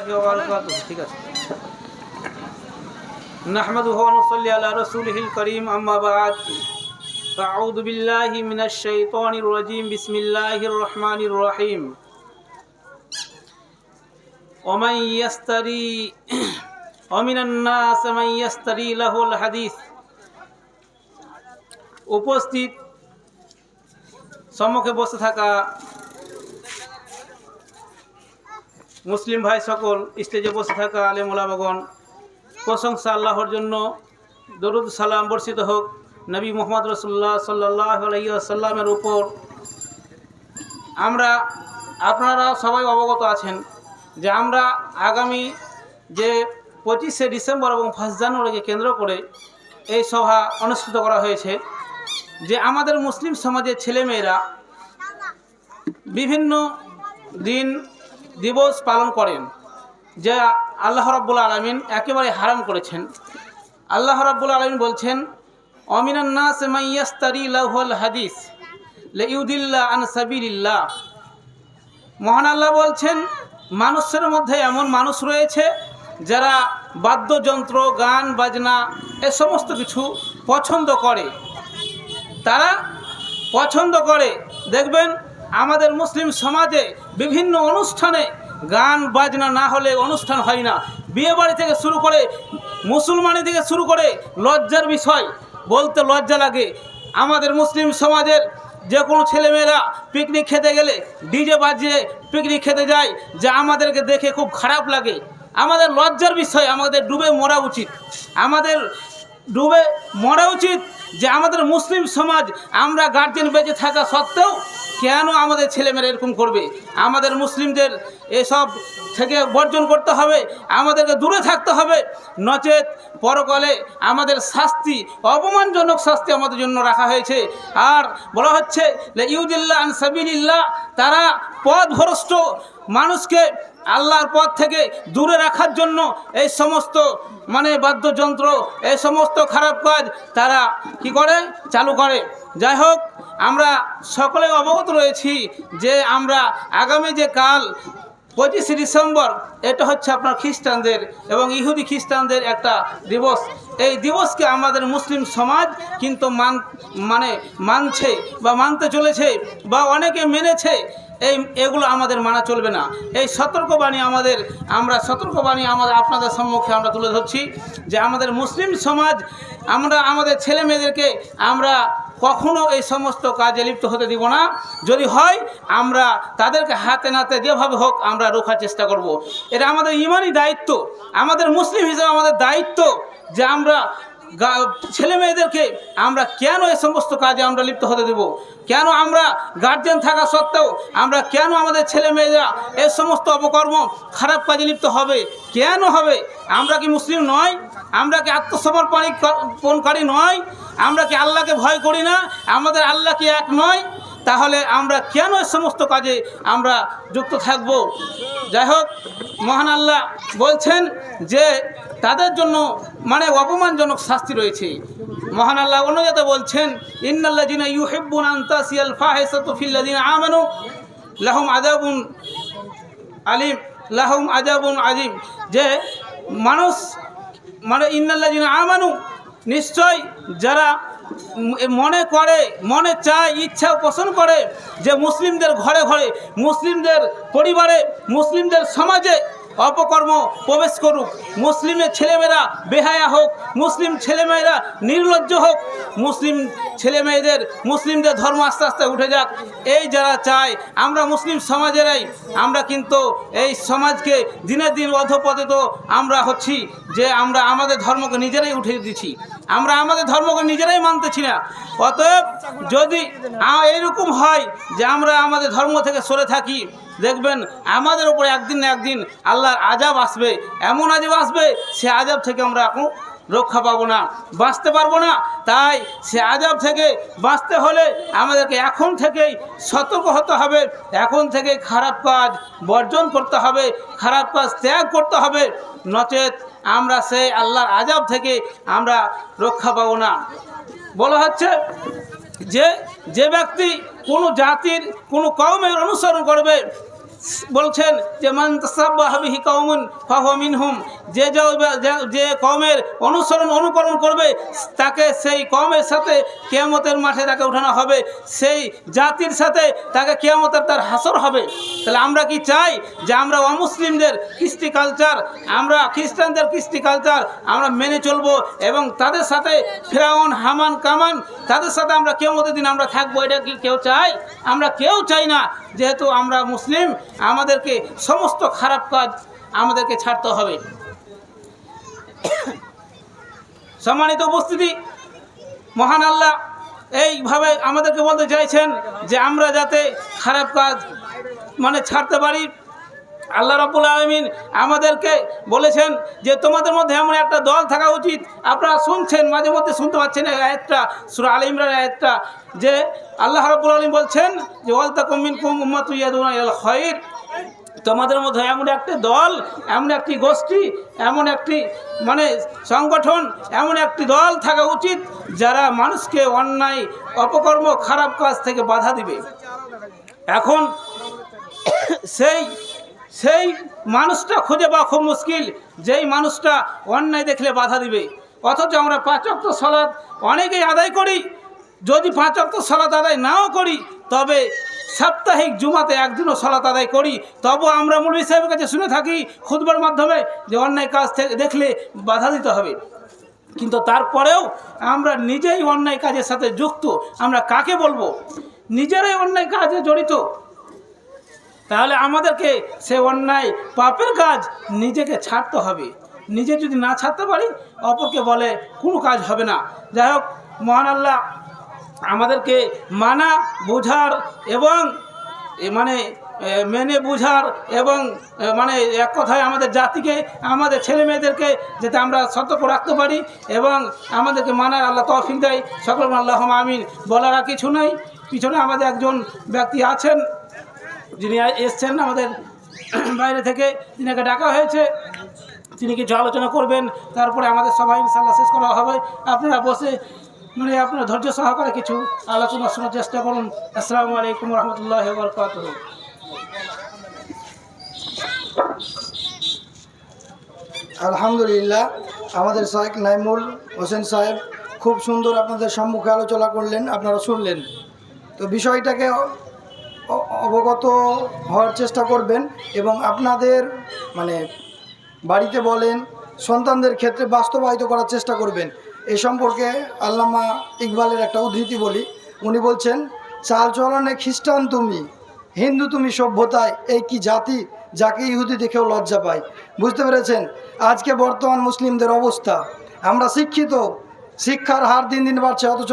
وبركاته ঠিক আছে نحمده ونصلي على رسوله الكريم أما بعد فأعوذ بالله من الشيطان الرجيم بسم الله الرحمن الرحيم ومن يستري ومن الناس من يستري له الحديث উপস্থিত সম্মুখে বসে থাকা মুসলিম ভাই সকল স্টেজে বসে থাকা আলেম ওলামাগণ, প্রশংসা আল্লাহর জন্য, দরুদ সালাম বর্ষিত হোক। নবী মোহাম্মদ রসুল্লাহ সাল্লাহ আলাইসাল্লামের উপর আমরা, আপনারা সবাই অবগত আছেন যে আমরা আগামী যে পঁচিশে ডিসেম্বর এবং ফার্স্ট জানুয়ারিকে কেন্দ্র করে এই সভা অনুষ্ঠিত করা হয়েছে, যে আমাদের মুসলিম সমাজের ছেলেমেয়েরা বিভিন্ন দিন দিবস পালন করেন, যা আল্লাহ রাব্বুল আলমিন একেবারে হারাম করেছেন। আল্লাহ রাব্বুল আলমিন বলছেন অমিনান্না লাহুল হাদিস লেউদিল্লা আন সাবিরিল্লাহ মহান আল্লাহ বলছেন, মানুষের মধ্যে এমন মানুষ রয়েছে, যারা বাদ্যযন্ত্র, গান, বাজনা, এ সমস্ত কিছু পছন্দ করে। তারা পছন্দ করে। দেখবেন আমাদের মুসলিম সমাজে বিভিন্ন অনুষ্ঠানে গান, বাজনা না হলে অনুষ্ঠান হয় না। বিয়ে বাড়ি থেকে শুরু করে মুসলমানি থেকে শুরু করে লজ্জার বিষয় বলতে লজ্জা লাগে। আমাদের মুসলিম সমাজের যে কোনো ছেলেমেয়েরা পিকনিক খেতে গেলে ডিজে বাজিয়ে পিকনিক খেতে যায়, যা আমাদেরকে দেখে খুব খারাপ লাগে। আমাদের লজ্জার বিষয়, আমাদের ডুবে মরা উচিত। আমাদের ডুবে মরা উচিত যে আমাদের মুসলিম সমাজ আমরা গার্জেন বেঁচে থাকা সত্ত্বেও কেন আমাদের ছেলেমেয়েরা এরকম করবে? আমাদের মুসলিমদের এসব থেকে বর্জন করতে হবে, আমাদেরকে দূরে থাকতে হবে। নচেত পরকালে আমাদের শাস্তি, অপমানজনক শাস্তি আমাদের জন্য রাখা হয়েছে। আর বলা হচ্ছে যে ইউদিল্লা আনসাবিল্লাহ তারা পথভ্রষ্ট মানুষকে আল্লাহর পথ থেকে দূরে রাখার জন্য এই সমস্ত মানে বাদ্যযন্ত্র, এই সমস্ত খারাপ কাজ তারা কি করে? চালু করে। যাই হোক, আমরা সকলে অবগত রয়েছি যে আমরা আগামী যে কাল, পঁচিশে ডিসেম্বর, এটা হচ্ছে আপনার খ্রিস্টানদের এবং ইহুদি খ্রিস্টানদের একটা দিবস। এই দিবসকে আমাদের মুসলিম সমাজ কিন্তু মান মানে মানছে বা মানতে চলেছে বা অনেকে মেনেছে। এই, এগুলো আমাদের মানা চলবে না। এই সতর্কবাণী আমাদের, আমরা সতর্কবাণী আমাদের আপনাদের সম্মুখে আমরা তুলে ধরছি যে আমাদের মুসলিম সমাজ, আমরা আমাদের ছেলে মেয়েদেরকে আমরা কখনো এই সমস্ত কাজে লিপ্ত হতে দিব না। যদি হয়, আমরা তাদেরকে হাতে নাতে যেভাবে হোক আমরা রোখার চেষ্টা করব। এটা আমাদের ইমানই দায়িত্ব। আমাদের মুসলিম হিসেবে আমাদের দায়িত্ব যে আমরা ছেলে মেয়েদেরকে আমরা কেন এই সমস্ত কাজে আমরা লিপ্ত হতে দেব? কেন আমরা গার্জেন থাকা সত্ত্বেও আমরা কেন আমাদের ছেলে মেয়েরা এই সমস্ত অপকর্ম, খারাপ কাজে লিপ্ত হবে? কেন হবে? আমরা কি মুসলিম নয়? আমরা কি আত্মসমর্পণকারী নয়? আমরা কি আল্লাহকে ভয় করি না? আমাদের আল্লাহ কি এক নয়? তাহলে আমরা কেন এই সমস্ত কাজে আমরা যুক্ত থাকব? যাই হোক, মহান আল্লাহ বলছেন যে তাদের জন্য মানে অপমানজনক শাস্তি রয়েছে। মহান আল্লাহ অন্যজাতে বলছেন ইন্নাল্লা জিনা ইউহিব্বুন আন্তাসিয়াল ফাহেসাতু ফিল্লাদিন আমানু, লাহুম আজাবুন আলিম, লাহুম আজাবুন আজিম যে মানুষ মানে ইন্নাল্লা জিনা আমানু, নিশ্চয় যারা মনে করে, মনে চায়, ইচ্ছা পোষণ করে যে মুসলিমদের ঘরে ঘরে, মুসলিমদের পরিবারে, মুসলিমদের সমাজে অপকর্ম প্রবেশ করুক। মুসলিমের ছেলেমেয়েরা বেহায়া হোক, মুসলিম ছেলেমেয়েরা নির্লজ্জ হোক, মুসলিম ছেলেমেয়েদের, মুসলিমদের ধর্ম আস্তে আস্তে উঠে যাক। এই যারা চায়, আমরা মুসলিম সমাজেরাই। আমরা কিন্তু এই সমাজকে দিনের দিন অধপতিত আমরা হচ্ছি যে আমরা আমাদের ধর্মকে নিজেরাই উঠে দিচ্ছি। আমরা আমাদের ধর্মকে নিজেরাই মানতেছি না। অতএব যদি এইরকম হয় যে আমরা আমাদের ধর্ম থেকে সরে থাকি দেখবেন আমাদের উপরে একদিন না একদিন আল্লাহর আজাব আসবে। এমন আজাব আসবে, সে আজাব থেকে আমরা এখন রক্ষা পাবো না, বাঁচতে পারব না। তাই সে আজাব থেকে বাঁচতে হলে আমাদেরকে এখন থেকেই সতর্ক হতে হবে, এখন থেকে খারাপ কাজ বর্জন করতে হবে, খারাপ কাজ ত্যাগ করতে হবে। নচেত আমরা সেই আল্লাহর আজাব থেকে আমরা রক্ষা পাবো না। বলা হচ্ছে যে যে ব্যক্তি কোনো জাতির কোনো কৌমের অনুসরণ করবে। বলছেন যে মান তাসাব্বাহি কওমুন ফাহুয়া মিনহুম। যে যে- কমের অনুসরণ, অনুকরণ করবে, তাকে সেই কমের সাথে কেয়ামতের মাঠে তাকে উঠানো হবে। সেই জাতির সাথে তাকে কেয়ামতের তার হাসর হবে। তাহলে আমরা কি চাই যে আমরা অমুসলিমদের কৃষ্টি কালচার আমরা খ্রিস্টানদের কৃষ্টি কালচার আমরা মেনে চলবো এবং তাদের সাথে ফেরাউন, হামান, কামান, তাদের সাথে আমরা কেয়ামতের দিন আমরা থাকব, এটা কি কেউ চাই? আমরা কেউ চাই না। যেহেতু আমরা মুসলিম, আমাদেরকে সমস্ত খারাপ কাজ আমাদেরকে ছাড়তে হবে। সম্মানিত উপস্থিতি, মহান আল্লাহ এইভাবে আমাদেরকে বলতে চাইছেন যে আমরা যাতে খারাপ কাজ মানে ছাড়তে পারি। আল্লাহ রাব্বুল আলমিন আমাদেরকে বলেছেন যে তোমাদের মধ্যে এমন একটা দল থাকা উচিত। আপনারা শুনছেন, মাঝে মধ্যে শুনতে পাচ্ছেন আয়াতটা, সুরা আল ইমরান আয়াতটা, যে আল্লাহ রাব্বুল আলমিন বলছেন যে ওয়ালতা কমিন কুম উম্মাত ইয়াদুনা ইলাল খায়র তোমাদের মধ্যে এমন একটি দল, এমন একটি গোষ্ঠী, এমন একটি মানে সংগঠন, এমন একটি দল থাকা উচিত যারা মানুষকে অন্যায়, অপকর্ম, খারাপ কাজ থেকে বাধা দিবে। এখন সেই সেই মানুষটা খুঁজে পাওয়া খুব মুশকিল, যেই মানুষটা অন্যায় দেখলে বাধা দিবে। অথচ আমরা পাঁচ অক্ট সলাদ অনেকেই আদায় করি, যদি পাঁচ অক্ট সলাত আদায় নাও করি, তবে সাপ্তাহিক জুমাতে একদিনও সলাত আদায় করি, তবু আমরা মৌলী সাহেবের কাছে শুনে থাকি খুদবার মাধ্যমে যে অন্যায় কাজ দেখলে বাধা দিতে হবে। কিন্তু তারপরেও আমরা নিজেই অন্যায় কাজের সাথে যুক্ত, আমরা কাকে বলব? নিজেরাই অন্যায় কাজে জড়িত। তাহলে আমাদেরকে সে অন্যায় পাপের কাজ নিজেকে ছাড়তে হবে। নিজে যদি না ছাড়তে পারি, অপরকে বলে কোনো কাজ হবে না। যাই হোক, মহান আল্লাহ আমাদেরকে মানা, বোঝার এবং মানে মেনে বুঝার এবং মানে এক কথায় আমাদের জাতিকে, আমাদের ছেলে মেয়েদেরকে যাতে আমরা সতর্ক রাখতে পারি এবং আমাদেরকে মানার আল্লাহ তৌফিক দেয়। সকল আল্লাহ আমিন। বলার আর কিছু নেই। পিছনে আমাদের একজন ব্যক্তি আছেন, যিনি এসছেন আমাদের বাইরে থেকে। তিনাকে ডাকা হয়েছে। তিনি কিছু আলোচনা করবেন। তারপরে আমাদের সবাই ইনশাল্লাহ শেষ করা হবে। আপনারা বসে মানে আপনার ধৈর্য সহকারে কিছু আলোচনা শোনার চেষ্টা করুন। আসসালামু আলাইকুম রহমতুল্লাহ বরকাত আলহামদুলিল্লাহ, আমাদের শাহেক নাইমুল হোসেন সাহেব খুব সুন্দর আপনাদের সম্মুখে আলোচনা করলেন, আপনারা শুনলেন। তো বিষয়টাকে অবগত হওয়ার চেষ্টা করবেন এবং আপনাদের মানে বাড়িতে বলেন, সন্তানদের ক্ষেত্রে বাস্তবায়িত করার চেষ্টা করবেন। এ সম্পর্কে আল্লামা ইকবালের একটা উদ্ধৃতি বলি। উনি বলছেন, চাল চলনে খ্রিস্টান তুমি, হিন্দু তুমি সভ্যতায়, এই কি জাতি যাকে ইহুদি দেখেও লজ্জা পায়? বুঝতে পেরেছেন? আজকে বর্তমান মুসলিমদের অবস্থা। আমরা শিক্ষিত, শিক্ষার হার দিন দিন বাড়ছে, অথচ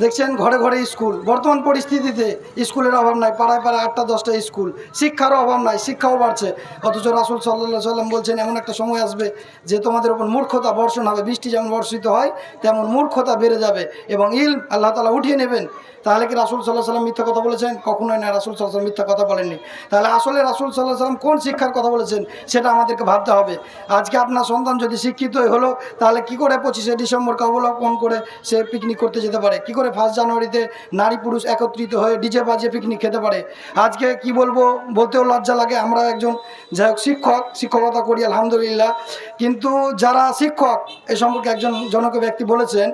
দেখছেন, ঘরে ঘরে স্কুল। বর্তমান পরিস্থিতিতে স্কুলের অভাব নাই, পাড়ায় পাড়ায় আটটা দশটা স্কুল। শিক্ষারও অভাব নাই, শিক্ষাও বাড়ছে। অথচ রাসুল সাল্লাহ সাল্লাম বলছেন, এমন একটা সময় আসবে যে তোমাদের উপর মূর্খতা বর্ষণ হবে, বৃষ্টি যেমন বর্ষিত হয়, তেমন মূর্খতা বেড়ে যাবে এবং ইল আল্লাহ তালা উঠিয়ে নেবেন। তাহলে কি রাসুল সাল্লাহ সাল্লাম মিথ্যা কথা বলেছেন? কখনোই না, রাসুল সাল্লাহ মিথ্যা কথা বলেননি। তাহলে আসলে রাসুল সাল্লাহ সাল্লাম কোন শিক্ষার কথা বলেছেন, সেটা আমাদেরকে ভাবতে হবে। আজকে আপনার সন্তান যদি শিক্ষিতই হলো, তাহলে কি করে পঁচিশে ডিসেম্বর ডিসেম্বরকে অবলম্বন করে সে পিকনিক করতে যেতে পারে? কি ফার্স্ট জানুয়ারিতে নারী পুরুষ একত্রিত হয়ে ডিজে বাজে পিকনিক খেতে পারে। আজকে কি বলব, বলতেও লজ্জা লাগে, আমরা একজন যাই হোক শিক্ষক, শিক্ষকতা করি, আলহামদুলিল্লাহ। কিন্তু যারা শিক্ষক, এ সম্পর্কে একজন জনক ব্যক্তি বলেছেন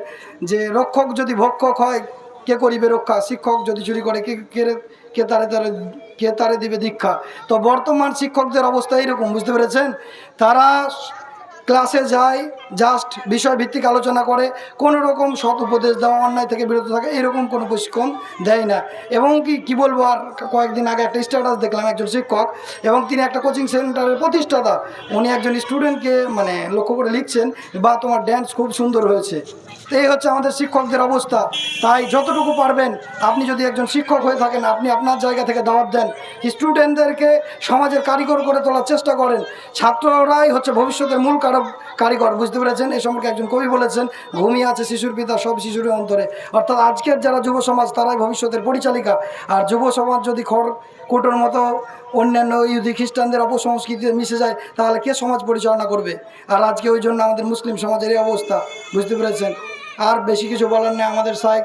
যে, রক্ষক যদি ভক্ষক হয়, কে করিবে রক্ষা? শিক্ষক যদি চুরি করে, কে কে কে তারে তারে, কে তারে দিবে দীক্ষা? তো বর্তমান শিক্ষকদের অবস্থা এইরকম, বুঝতে পেরেছেন? তারা ক্লাসে যায় জাস্ট বিষয়ভিত্তিক আলোচনা করে কোনো রকম সৎ উপদেশ দেওয়া, অন্যায় থেকে বিরত থাকে, এরকম কোনো প্রশিক্ষণ দেয় না। এবং কি কি বলব আর কয়েকদিন আগে একটা স্ট্যাটাস দেখলাম একজন শিক্ষক, এবং তিনি একটা কোচিং সেন্টারের প্রতিষ্ঠাতা। উনি একজন স্টুডেন্টকে মানে লক্ষ্য করে লিখছেন, বা তোমার ড্যান্স খুব সুন্দর হয়েছে। তো এই হচ্ছে আমাদের শিক্ষকদের অবস্থা। তাই যতটুকু পারবেন, আপনি যদি একজন শিক্ষক হয়ে থাকেন, আপনি আপনার জায়গা থেকে দাওয়াত দেন। স্টুডেন্টদেরকে সমাজের কারিগর করে তোলার চেষ্টা করেন। ছাত্ররাই হচ্ছে ভবিষ্যতের মূল কারিগর, বুঝতে পেরেছেন? এ সম্পর্কে একজন কবি বলেছেন, ঘুমিয়ে আছে শিশুর পিতা, সব শিশুর অন্তরে। অর্থাৎ আজকের যারা যুব সমাজ, তারাই ভবিষ্যতের পরিচালিকা। আর যুব সমাজ যদি খড়, কুটোর মতো অন্যান্য ইহুদি খ্রিস্টানদের অপসংস্কৃতিতে মিশে যায়, তাহলে কে সমাজ পরিচালনা করবে? আর আজকে ওই জন্য আমাদের মুসলিম সমাজের এই অবস্থা, বুঝতে পেরেছেন? আর বেশি কিছু বলার নেই, আমাদের সাহেব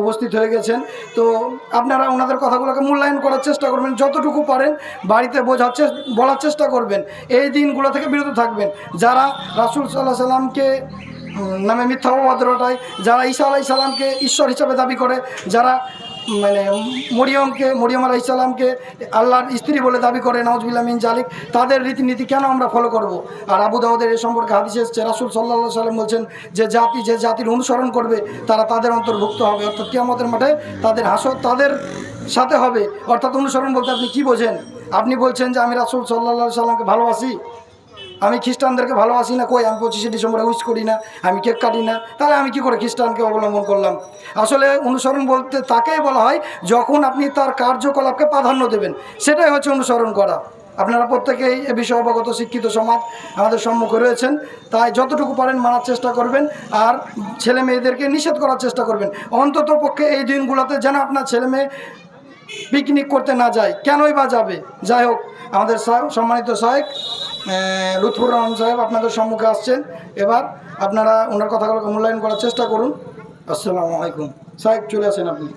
উপস্থিত হয়ে গেছেন। তো আপনারা ওনাদের কথাগুলোকে মূল্যায়ন করার চেষ্টা করবেন, যতটুকু পারেন বাড়িতে বোঝার বলার চেষ্টা করবেন। এই দিনগুলো থেকে বিরত থাকবেন। যারা রাসুল সাল্লাহ সাল্লামকে নামে মিথ্যা অবাদ রটায়, যারা ঈশা আলাই ঈশ্বর হিসাবে দাবি করে, যারা মানে মরিয়মকে, মরিয়ম আলাহ ইসলামকে আল্লাহর স্ত্রী বলে দাবি করে নওয়াজবিল্লা মিন জালিক তাদের রীতিনীতি কেন আমরা ফলো করব? আর আবু দাউদের এ সম্পর্কে হাদিস এসছে, রাসুল সাল্লাহ সাল্লাম বলছেন যে জাতি, যে জাতির অনুসরণ করবে, তারা তাদের অন্তর্ভুক্ত হবে। অর্থাৎ কিয়ামতের মাঠে তাদের হাসর তাদের সাথে হবে। অর্থাৎ অনুসরণ বলতে আপনি কি বোঝেন? আপনি বলছেন যে আমি রাসুল সাল্লাহ সাল্লামকে ভালোবাসি। আমি খ্রিস্টানদেরকে ভালোবাসি না, কই আমি পঁচিশে ডিসেম্বরে উইশ করি না, আমি কেক কাটি না। তাহলে আমি কি করে খ্রিস্টানকে অবলম্বন করলাম? আসলে অনুসরণ বলতে তাকেই বলা হয়, যখন আপনি তার কার্যকলাপকে প্রাধান্য দেবেন, সেটাই হচ্ছে অনুসরণ করা। আপনারা প্রত্যেকেই এ বিষয়ে অবগত, শিক্ষিত সমাজ আমাদের সম্মুখে রয়েছেন, তাই যতটুকু পারেন মানার চেষ্টা করবেন, আর ছেলে মেয়েদেরকে নিষেধ করার চেষ্টা করবেন। অন্তত পক্ষে এই দিনগুলোতে যেন আপনার ছেলে মেয়ে পিকনিক করতে না যায়, কেনই বা যাবে? যাই হোক, আমাদের সম্মানিত সাহেব লুৎফুর রহমান সাহেব আপনাদের সম্মুখে আসছেন। এবার আপনারা ওনার কথাগুলোকে মূল্যায়ন করার চেষ্টা করুন। আসসালামু আলাইকুম। সাহেব, চলে আসেন আপনি।